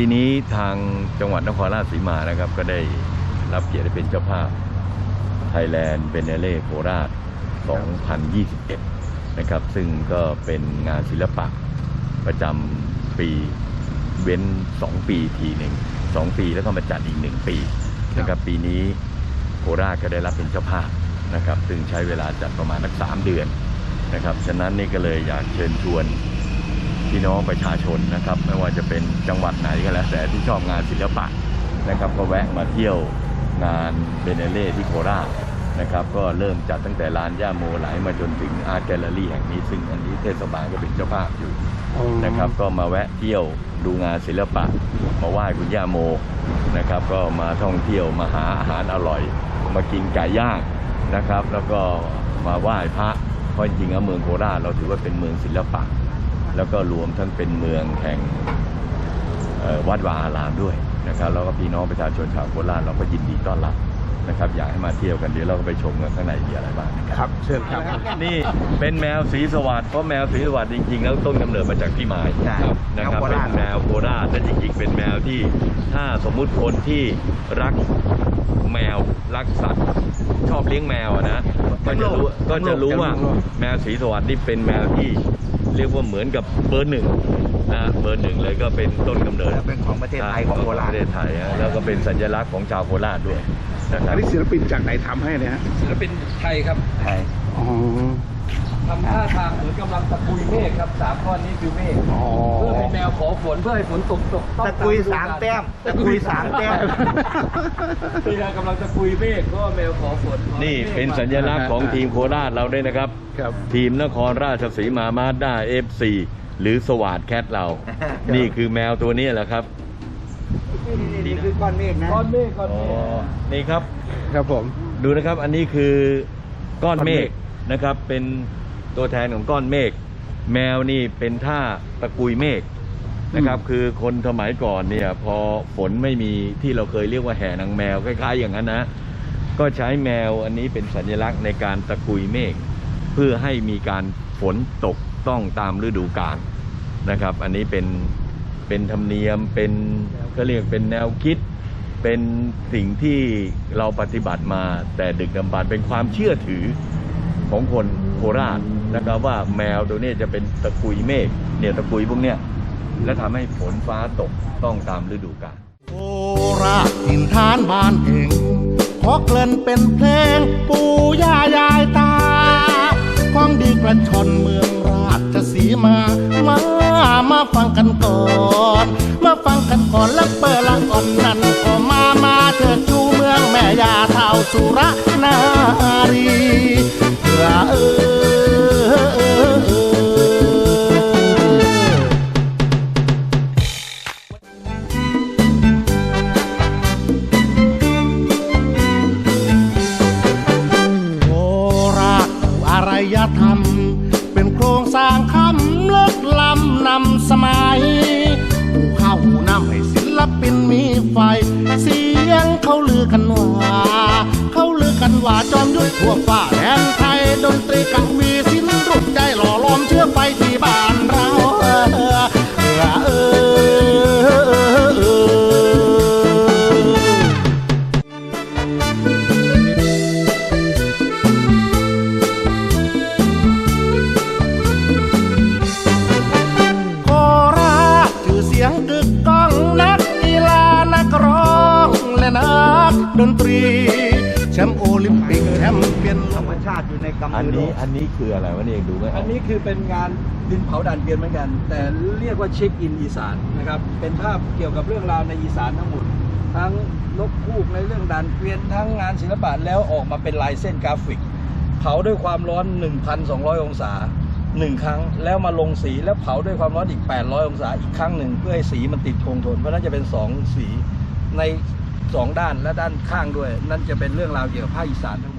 ปีนี้ทางจังหวัดนครราชสีมานะครับ ก็ได้รับเกียรติเป็นเจ้าภาพ Thailand b e n e l e โคราช 2021 นะครับ ซึ่งก็เป็นงานศิลปะประจำปีเว้น 2 ปีทีหนึ่งสองปีแล้วก็มาจัดอีก 1 ปีนะครับปีนี้โคราชก็ได้รับเป็นเจ้าภาพนะครับ ซึ่งใช้เวลาจัดประมาณสักสามเดือนนะครับ ฉะนั้นนี่ก็เลยอยากเชิญชวน พี่น้องประชาชนนะครับ ไม่ว่าจะเป็นจังหวัดไหนก็แล้วแต่ที่ชอบงานศิลปะนะครับ ก็แวะมาเที่ยวงานเบเนเล่ที่โคราชนะครับ ก็เริ่มจัดตั้งแต่ลานย่าโมไหลมาจนถึงอาร์ตแกลเลอรี่แห่งนี้ ซึ่งอันนี้เทศบาลก็เป็นเจ้าภาพอยู่นะครับ ก็มาแวะเที่ยวดูงานศิลปะมาไหว้คุณย่าโมนะครับ ก็มาท่องเที่ยวมาหาอาหารอร่อย มากินไก่ย่างนะครับ แล้วก็มาไหว้พระเพราะจริงๆแล้วเมืองโคราชเราถือว่าเป็นเมืองศิลปะ แล้วก็รวมทั้งเป็นเมืองแห่งเอ่อวัดวาอารามด้วยนะครับแล้วก็พี่น้องประชาชนชาวโคราชเราก็ยินดีต้อนรับนะครับอยากให้มาเที่ยวกันเดี๋ยวเราก็ไปชมกันข้างในมีอะไรบ้างนะครับครับเชิญครับ นี่เป็นแมวสีสวัสดิ์เพราะแมวสีสวัสดิ์จริงๆ แล้วต้นกำเนิดมาจากพี่ไม้ใช่นะครับแมวโคเป็ราชนแมวโคราชแต่จริงๆ เป็นแมวที่ถ้าสมมุติคนที่รักแมวรักสัตว์ชอบเลี้ยงแมวอะนะก็จะรู้ก็จะรู้ว่าแมวสีสวัสดิ์นี่เป็นแมวที่ เรียกว่าเหมือนกับเบอร์หนึ่งนะเบอร์หนึ่งเลยก็เป็นต้นกำเนิดและเป็นของประเทศไทยของโคราชประเทศไทยฮะแล้วก็เป็นสัญลักษณ์ของชาวโคราชด้วยนะคอัรับนนี้ศิลปินจากไหนทำให้เนี่ยฮะศิลปินไทยครับไทยอ๋อทำท่าทางเหมือนกำลังตะกุยเมฆครับสามก้อนนี้คือเมฆอ๋อเพื่อเป็น แนวขอฝนเพื่อให้ฝนตกตกต้องตะกุยสามแต้มตะกุยสามแต้มเป็นแนวกำลังตะกุยเมฆก็แมวขอฝนขอให้นี่มฆเป็นสัญลักษณ์ของทีมโคราชเราด้วยนะครับครับทีมนครราชสีมามาด้าเอฟซีหรือสวาดแคทเรา นี่คือแมวตัวนี้แหละครับนี่คือก้อนเมฆนะก้อนเมฆก้อนอ๋อเมฆนี่ครับครับผมดูนะครับอันนี้คือก้อนเมฆก้อนเมฆนะครับ เป็นตัวแทนของก้อนเมฆแมวนี่เป็นท่าตะกุยเมฆ นะครับคือคนสมัยก่อนเนี่ยพอฝนไม่มีที่เราเคยเรียกว่าแห่นางแมวคล้ายๆอย่างนั้นนะ ก็ใช้แมวอันนี้เป็นสัญลักษณ์ในการตะกุยเมฆเพื่อให้มีการฝนตกต้องตามฤดูกาลนะครับ อันนี้เป็นเป็นธรรมเนียมเป็นก็เรียกเป็นแนวคิด เป็นสิ่งที่เราปฏิบัติมาแต่ดึกดำบรรพ์เป็นความเชื่อถือของคนโคราชนะครับว่าแมวตัวนี้จะเป็นตะกุยเมฆเนี่ยตะกุยพวกเนี้ย และทำให้ฝนฟ้าตกต้องตามฤดูกาลโคราถิ่นฐานบ้านเองขอเกลิ่นเป็นเพลง ปู่ย่ายายตาของดีกระชอนเมืองราชสีมา มา มาฟังกันก่อน มาฟังกันก่อนแล้วเปิดละอ่อนนั่นก็มา มาเถิดจูเมืองแม่ยาเท่าสุรนารี ธรรม เป็นโครงสร้างคำเลิกล้ำนำสมัยหูเข้าหูน้ำให้ศิลปินมีไฟ เสียงเขาลือกันว่า เขาลือกันว่าจอมยุทธทั่วฟ้าแดนไทยดนตรีกวี ดนตรี แชมป์โอลิมปิกแชมป์เปี้ยนโลธรรมกชาติอยู่ในกำอันมือนี้เราอันนี้คืออะไรวะเนี่ยดูไหมอันนี้คือเป็นงานดินเผาด่านเกวียนเหมือนกัน แต่เรียกว่าเช็คอินอีสานนะครับ เป็นภาพเกี่ยวกับเรื่องราวในอีสานทั้งหมด ทั้งนกคูกในเรื่องด่านเกวียนทั้งงานศิลปะแล้วออกมาเป็นลายเส้นกราฟิก เผาด้วยความร้อน 1,200 องศาหนึ่งครั้งแล้วมาลงสีแล้วเผาด้วยความร้อนอีก 800 องศาอีกครั้งหนึ่งเพื่อให้สีมันติดคงทน เพราะฉะนั้นจะเป็น 2 สีใน สองด้านและด้านข้างด้วย นั่นจะเป็นเรื่องราวเกี่ยวกับภาคอีสานทั้ง